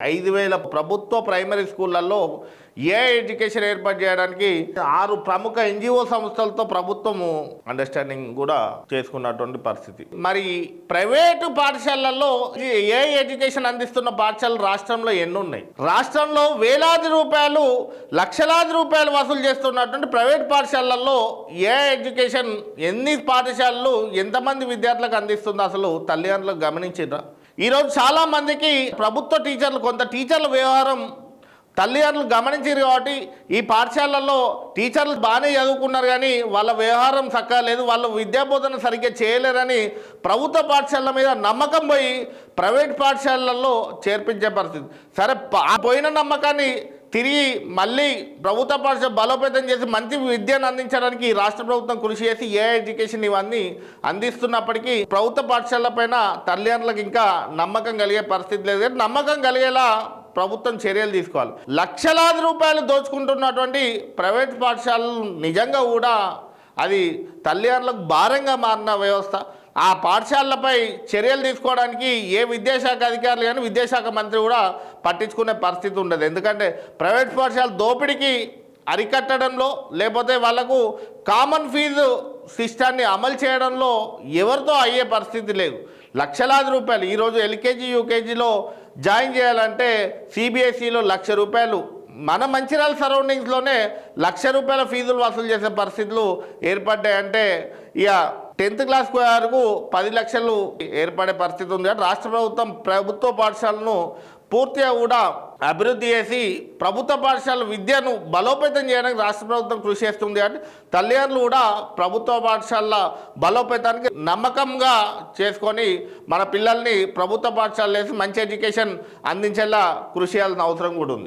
ఐదు వేల ప్రభుత్వ ప్రైమరీ స్కూళ్ళల్లో ఏ ఎడ్యుకేషన్ ఏర్పాటు చేయడానికి ఆరు ప్రముఖ ఎన్జిఓ సంస్థలతో ప్రభుత్వము అండర్స్టాండింగ్ కూడా చేసుకున్నటువంటి పరిస్థితి. మరి ప్రైవేటు పాఠశాలల్లో ఈ ఏ ఎడ్యుకేషన్ అందిస్తున్న పాఠశాలలు రాష్ట్రంలో ఎన్ని ఉన్నాయి రాష్ట్రంలో వేలాది రూపాయలు లక్షలాది రూపాయలు వసూలు చేస్తున్నటువంటి ప్రైవేట్ పాఠశాలల్లో ఏ ఎడ్యుకేషన్ ఎన్ని పాఠశాలలు ఎంతమంది విద్యార్థులకు అందిస్తుందో అసలు తల్లిదండ్రులకు గమనించిరా ఈరోజు చాలా మందికి ప్రభుత్వ టీచర్లు కొంత టీచర్ల వ్యవహారం తల్లిదండ్రులు గమనించారు కాబట్టి ఈ పాఠశాలల్లో టీచర్లు బాగానే చదువుకున్నారు కానీ వాళ్ళ వ్యవహారం చక్కగా లేదు వాళ్ళు విద్యాబోధన సరిగ్గా చేయలేరని ప్రభుత్వ పాఠశాలల మీద నమ్మకం పోయి ప్రైవేట్ పాఠశాలల్లో చేర్పించే పరిస్థితి. సరే ఆ పోయిన నమ్మకాన్ని తిరిగి మళ్ళీ ప్రభుత్వ పాఠశాల బలోపేతం చేసి మంచి విద్యను అందించడానికి రాష్ట్ర ప్రభుత్వం కృషి చేసి ఏ ఎడ్యుకేషన్ ఇవన్నీ అందిస్తున్నప్పటికీ ప్రభుత్వ పాఠశాలల పైన తల్లిదండ్రులకు ఇంకా నమ్మకం కలిగే పరిస్థితి లేదు. నమ్మకం కలిగేలా ప్రభుత్వం చర్యలు తీసుకోవాలి. లక్షలాది రూపాయలు దోచుకుంటున్నటువంటి ప్రైవేట్ పాఠశాలలు నిజంగా కూడా అది తల్లిదండ్రులకు భారంగా మారిన వ్యవస్థ. ఆ పాఠశాలలపై చర్యలు తీసుకోవడానికి ఏ విద్యాశాఖ అధికారులు కానీ విద్యాశాఖ మంత్రి కూడా పట్టించుకునే పరిస్థితి ఉండదు. ఎందుకంటే ప్రైవేట్ పాఠశాల దోపిడీకి అరికట్టడంలో లేకపోతే వాళ్ళకు కామన్ ఫీజు సిస్టాన్ని అమలు చేయడంలో ఎవరితో అయ్యే పరిస్థితి లేదు. లక్షలాది రూపాయలు. ఈరోజు ఎల్కేజీ యూకేజీలో జాయిన్ చేయాలంటే సిబిఎస్ఈలో లక్ష రూపాయలు. మన మంచిర్యాల సరౌండింగ్స్లోనే లక్ష రూపాయల ఫీజులు వసూలు చేసే పరిస్థితులు ఏర్పడ్డాయంటే ఇక టెన్త్ క్లాస్ వరకు పది లక్షలు ఏర్పడే పరిస్థితి ఉంది. కాబట్టి రాష్ట్ర ప్రభుత్వం ప్రభుత్వ పాఠశాలను పూర్తిగా కూడా అభివృద్ధి చేసి ప్రభుత్వ పాఠశాల విద్యను బలోపేతం చేయడానికి రాష్ట్ర ప్రభుత్వం కృషి చేస్తుంది. అంటే తల్లిదండ్రులు కూడా ప్రభుత్వ పాఠశాల బలోపేతానికి నమ్మకంగా చేసుకొని మన పిల్లల్ని ప్రభుత్వ పాఠశాలలో వేసి మంచి ఎడ్యుకేషన్ అందించేలా కృషి చేయాల్సిన అవసరం కూడా ఉంది.